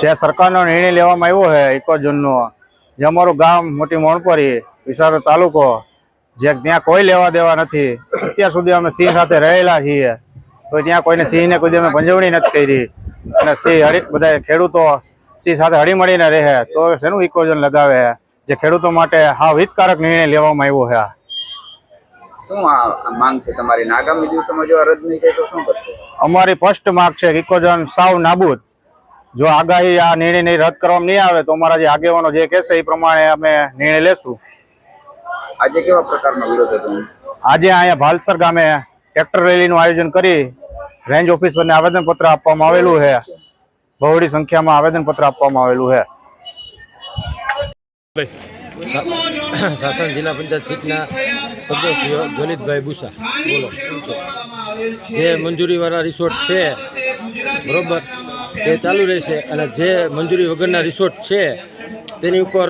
જે સરકારનો નિર્ણય લેવામાં આવ્યો છે ઇકોઝોનનો જે અમારું ગામ મોટી મોણપરી વિસાવદર તાલુકો જે ત્યાં કોઈ લેવા દેવા નથી અત્યાર સુધી અમે સિંહ સાથે રહેલા છીએ. તો ત્યાં કોઈને સિંહને કોઈ અમે ભંજવણી નથી કરી. અને સિંહ હળી બધા ખેડૂતો સિંહ સાથે હળીમળીને રહે. તો શેનું ઇકોજન લગાવે? જે ખેડૂતો માટે હા હિતકારક નિર્ણય લેવામાં આવ્યો છે. શું માંગ છે તમારી? આગામી દિવસોમાં જો આ નહીં થાય તો શું કરશો? અમારી ફર્સ્ટ માગ છે ઇકોજન સાવ નાબૂદ. જો આગાહી આ નિર્ણય રદ કરવામાં નહીં આવે તો અમારા જે આગેવાનો જે કહેશે એ પ્રમાણે અમે નિર્ણય લેશું. આજે કેવા પ્રકારનો વિરોધ હતો? આજે અહીંયા ભાલસર ગામે ટ્રેક્ટર રેલીનું આયોજન કરી રેન્જ ઓફિસરને આવેદનપત્ર આપવામાં આવેલું છે. બહોળી સંખ્યામાં આવેદનપત્ર આપવામાં આવેલું છે. સાસણ જિલ્લા પંચાયત સીટના સદસ્ય જલિતભાઈ બુસા બોલો. જે મંજૂરીવાળા રિસોર્ટ છે બરોબર. તે ચાલુ રહેશે અને જે મંજૂરી વગરના રિસોર્ટ છે તેની ઉપર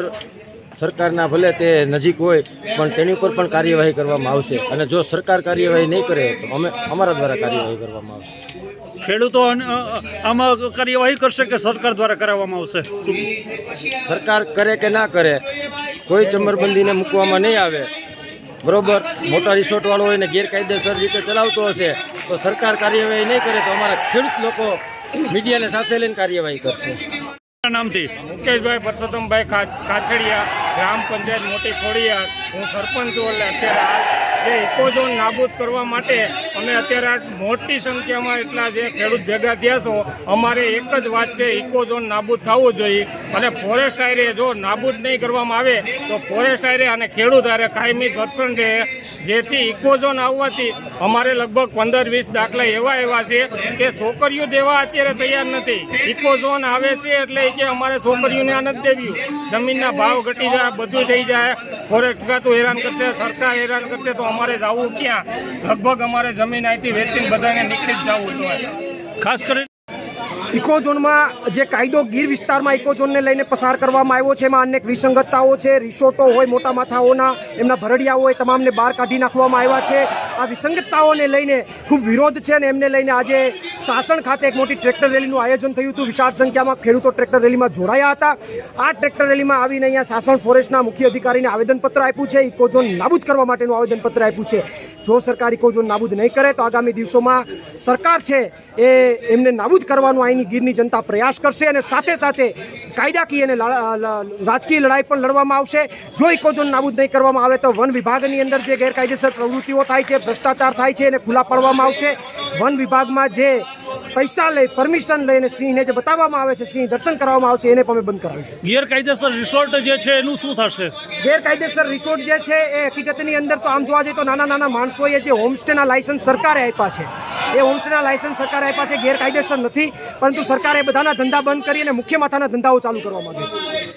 સરકારના ભલે તે નજીક હોય પણ તેની ઉપર પણ કાર્યવાહી કરવામાં આવશે. અને જો સરકાર કાર્યવાહી નહીં કરે તો અમે અમારા દ્વારા કાર્યવાહી કરવામાં આવશે. ખેડૂતો આમાં કાર્યવાહી કરશે કે સરકાર દ્વારા કરાવવામાં આવશે? સરકાર કરે કે ના કરે કોઈ ચમરબંધીને મૂકવામાં નહીં આવે. બરોબર મોટા રિસોર્ટવાળો હોય ને ગેરકાયદેસર રીતે ચલાવતો હશે તો સરકાર કાર્યવાહી નહીં કરે તો અમારા ખેડૂત લોકો મીડિયાને સાથે લઈને કાર્યવાહી કરશે. નામથી મુકેશભાઈ પરસોત્તમભાઈ કાછડિયા ગ્રામ પંચાયત મોટી ખોડિયા હું સરપંચ છું એટલે અત્યારે હાલ જે ઇકોઝોન નાબૂદ કરવા માટે અમે અત્યારે મોટી સંખ્યામાં એટલા જે ખેડૂત ભેગા થયા છો, અમારે એક જ વાત છે ઇકોઝોન નાબૂદ થવું જોઈએ. અને ફોરેસ્ટ આયરે જો નાબૂદ નહીં કરવામાં આવે, તો ફોરેસ્ટ આયરે અને ખેડૂત આયરે કાયમી ઘર્ષણ છે. જેથી ઇકોઝોન આવવાથી અમારે લગભગ પંદર વીસ દાખલા એવા એવા છે કે છોકરીઓ દેવા અત્યારે તૈયાર નથી. ઇકોઝોન આવે છે એટલે કે અમારે છોકરીઓને આ નથી દેવ્યું જમીનના ભાવ ઘટી જાય, બધું થઈ જાય. ફોરેસ્ટ ખાતું હેરાન કરશે, સરકાર હેરાન કરશે, તો અમારે જવું ક્યાં? લગભગ અમારે જમીન અહીંથી વેચીને બધાને નીકળી જ જવું જોઈએ. ખાસ ઇકોઝોનમાં જે કાયદો ગીર વિસ્તારમાં ઇકોઝોનને લઈને પસાર કરવામાં આવ્યો છે, એમાં અનેક વિસંગતતાઓ છે, રિસોર્ટો હોય, મોટા માથાઓના, એમના ભરડિયા હોય, તમામને બહાર કાઢી નાખવામાં આવ્યા છે. આ વિસંગતતાઓને લઈને ખૂબ વિરોધ છે અને એમને લઈને આજે શાસન ખાતે એક મોટી ટ્રેક્ટર રેલીનું આયોજન થયું હતું. વિશાળ સંખ્યામાં ખેડૂતો ટ્રેક્ટર રેલીમાં જોડાયા હતા. આ ટ્રેક્ટર રેલીમાં આવીને અહીંયા શાસન ફોરેસ્ટના મુખ્ય અધિકારીને આવેદનપત્ર આપ્યું છે. ઇકોઝોન નાબૂદ કરવા માટેનું આવેદનપત્ર આપ્યું છે. જો સરકાર ઇકોઝોન નાબૂદ નહીં કરે, તો આગામી દિવસોમાં સરકાર છે એ એમને નાબૂદ કરવાનું અહીંની ગીરની જનતા પ્રયાસ કરશે અને સાથે સાથે કાયદાકીય અને રાજકીય લડાઈ પણ લડવામાં આવશે. જો ઇકોઝોન નાબૂદ નહીં કરવામાં આવે, તો વન વિભાગની અંદર જે ગેરકાયદેસર પ્રવૃત્તિઓ થાય છે, ભ્રષ્ટાચાર થાય છે એને ખુલ્લા પાડવામાં આવશે. વન વિભાગમાં જે પૈસા લઈ પરમિશન લઈને સિંહને જે બતાવવામાં આવે છે સિંહ દર્શન કરવામાં આવશે એને અમે બંધ કરાવીશું. ગેરકાયદેસર રિસોર્ટ જે છે એનું શું થશે? ગેરકાયદેસર રિસોર્ટ જે છે એ હકીકતની અંદર તો આમ જોવા જઈએ તો નાના નાના માણસોએ જે હોમસ્ટેના લાયસન્સ સરકારે આપ્યા છે એ હોમસ્ટેના લાયસન્સ સરકારે આપ્યા છે ગેરકાયદેસર નથી પરંતુ સરકારે બધાના ધંધા બંધ કરી અને મુખ્ય માથાના ધંધાઓ ચાલુ કરવા માંગે છે.